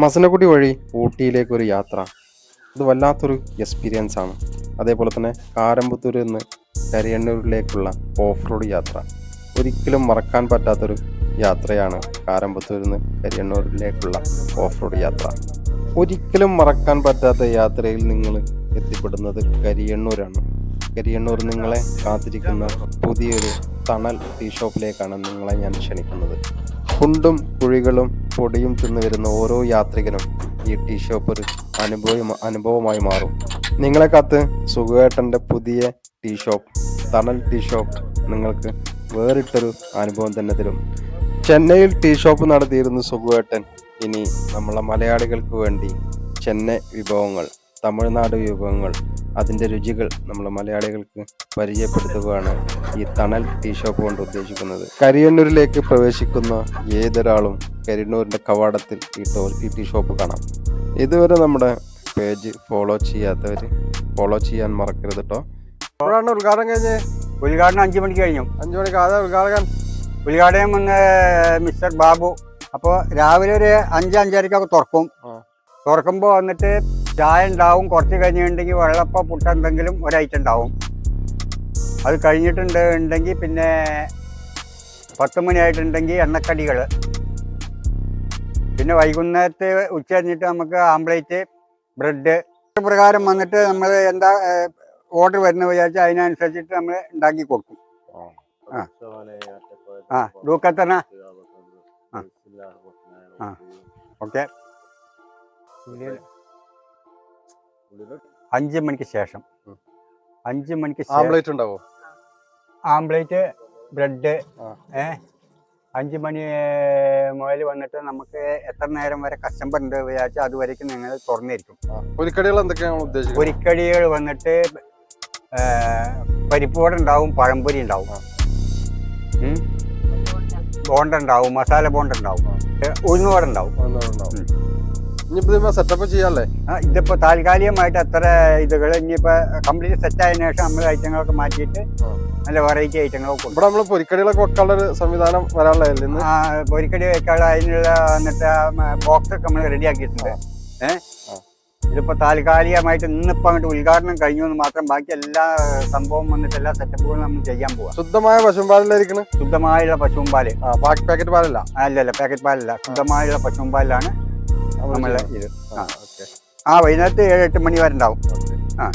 മസനഗുഡി വഴി ഊട്ടിയിലേക്ക് ഒരു യാത്ര. ഇത് വല്ലാത്തൊരു എക്സ്പീരിയൻസ് ആണ്. അതേപോലെ തന്നെ കാരമ്പത്തൂരിൽ നിന്ന് കരിയണ്ണൂരിലേക്കുള്ള ഓഫ് റോഡ് യാത്ര. ഒരിക്കലും മറക്കാൻ പറ്റാത്തൊരു യാത്രയാണ് കാരമ്പത്തൂരിൽ നിന്ന് കരിയണ്ണൂരിലേക്കുള്ള ഓഫ് റോഡ് യാത്ര. ഒരിക്കലും മറക്കാൻ പറ്റാത്ത യാത്രയിൽ നിങ്ങൾ എത്തിപ്പെടുന്നത് കരിയണ്ണൂരാണ് കരിയണ്ണൂർ നിങ്ങളെ കാത്തിരിക്കുന്ന പുതിയൊരു തണൽ ടീ ഷോപ്പിലേക്കാണ് നിങ്ങളെ ഞാൻ ക്ഷണിക്കുന്നത്. കുണ്ടും കുഴികളും പൊടിയും തിന്നു വരുന്ന ഓരോ യാത്രികനും ഈ ടീ ഷോപ്പ് ഒരു അനുഭവം അനുഭവമായി മാറും. നിങ്ങളെ കാത്ത് സുഖേട്ടന്റെ പുതിയ tea shop Thanal tea shop നിങ്ങൾക്ക് വേറിട്ടൊരു അനുഭവം തന്നെ തരും. ചെന്നൈയിൽ ടീ ഷോപ്പ് നടത്തിയിരുന്ന സുഖുവേട്ടൻ ഇനി നമ്മളെ മലയാളികൾക്ക് വേണ്ടി ചെന്നൈ വിഭവങ്ങൾ തമിഴ്നാട് വിഭവങ്ങൾ അതിന്റെ രുചികൾ നമ്മൾ മലയാളികൾക്ക് പരിചയപ്പെടുത്തുകയാണ് ഈ തണൽ ടീ ഷോപ്പ് കൊണ്ട് ഉദ്ദേശിക്കുന്നത്. കരിയണ്ണൂരിലേക്ക് പ്രവേശിക്കുന്ന ഏതൊരാളും കരിയണ്ണൂരിന്റെ കവാടത്തിൽ ഈ ടോ ഈ ടീ ഷോപ്പ് കാണാം. ഇതുവരെ നമ്മുടെ പേജ് ഫോളോ ചെയ്യാത്തവർ ഫോളോ ചെയ്യാൻ മറക്കരുത് കേട്ടോ ഉദ്ഘാടനം കഴിഞ്ഞ് ഉദ്ഘാടനം അഞ്ചു മണിക്ക് കഴിഞ്ഞു. അഞ്ചു മണിക്ക് അതെ ഉദ്ഘാടകൻ? ഉദ്ഘാടനം വന്ന് മിസ്റ്റർ ബാബു. അപ്പോൾ രാവിലെ ഒരു അഞ്ച് അഞ്ചരക്കൊക്കെ തുറക്കും. തുറക്കുമ്പോൾ വന്നിട്ട് ചായ ഉണ്ടാവും കുറച്ച് കഴിഞ്ഞിട്ടുണ്ടെങ്കിൽ വെള്ളപ്പ പുട്ട എന്തെങ്കിലും ഒരൈറ്റം ഉണ്ടാവും അത് കഴിഞ്ഞിട്ടുണ്ട് ഉണ്ടെങ്കിൽ പിന്നെ പത്ത് മണിയായിട്ടുണ്ടെങ്കിൽ എണ്ണക്കടികൾ പിന്നെ വൈകുന്നേരത്തെ ഉച്ച കഴിഞ്ഞിട്ട് നമുക്ക് ആംപ്ലേറ്റ് ബ്രെഡ് പ്രകാരം വന്നിട്ട് നമ്മൾ എന്താ ഓർഡർ വരുന്ന വിചാരിച്ചാൽ അതിനനുസരിച്ചിട്ട് നമ്മൾ ഉണ്ടാക്കി കൊടുക്കും ആ. ദൂക്കത്തന ആ. ആ. ഓക്കെ അഞ്ച് മണിക്ക് ശേഷം. അഞ്ച് മണിക്ക് ആംപ്ലേറ്റ് ഉണ്ടാവോ? Omelette bread. ഏ? അഞ്ച് മണി മുതൽ വന്നിട്ട് നമുക്ക് എത്ര നേരം വരെ കസ്റ്റമർ ഉണ്ട് വിചാരിച്ചാൽ അതുവരേക്കും നിങ്ങൾ തുറന്നിരിക്കും. പൊരിക്കടികൾ എന്തൊക്കെയാണ് ഉദ്ദേശിക്കുന്നത്? പൊരിക്കടികൾ വന്നിട്ട് പരിപ്പോട ഉണ്ടാവും പഴംപൊരി ഉണ്ടാവും. ബോണ്ട ഉണ്ടാവും മസാല ബോണ്ട ഉണ്ടാവും. ഉഴുന്നുവട ഉണ്ടാവും. ഇനിയിപ്പോ സെറ്റപ്പ് ചെയ്യാല്ലേ? ഇതിപ്പോ താൽക്കാലികമായിട്ട് അത്ര ഇതുകൾ ഇനിയിപ്പോ കംപ്ലീറ്റ് സെറ്റ് ആയതിനു ശേഷം നമ്മൾ ഐറ്റങ്ങളൊക്കെ മാറ്റിയിട്ട് നല്ല വെറൈറ്റി ഐറ്റങ്ങളൊക്കെ ഇവിടെ നമ്മൾ പൊരിക്കടികളൊക്കെ വെക്കാനുള്ള ഒരു സംവിധാനം വരാനുള്ള പൊരിക്കടി വെക്കാനുള്ള അതിനുള്ള എന്നിട്ട് ബോക്സ് ഒക്കെ നമ്മൾ റെഡി ആക്കിയിട്ടുണ്ട്. ഏഹ് ഇതിപ്പോ താൽക്കാലികമായിട്ട് ഇന്നിപ്പോ അങ്ങോട്ട് ഉദ്ഘാടനം കഴിഞ്ഞു എന്ന് മാത്രം ബാക്കി എല്ലാ സംഭവം വന്നിട്ട് എല്ലാ സെറ്റപ്പുകളും നമ്മൾ ചെയ്യാൻ പോവാം. ശുദ്ധമായ പശുമ്പാലിലായിരിക്കണ് ശുദ്ധമായുള്ള പശുവും പാൽ. ആ ബാക്കി പാക്കറ്റ് പാലല്ല? അല്ലല്ല പാക്കറ്റ് പാലല്ല. ശുദ്ധമായുള്ള പശുവും പാലിലാണ് നമ്മൾ ഇത് ആ, ആ. ഓക്കേ. ആ വൈകുന്നേരത്ത് ഏഴ് എട്ട് മണി വരെ ഉണ്ടാവും ആ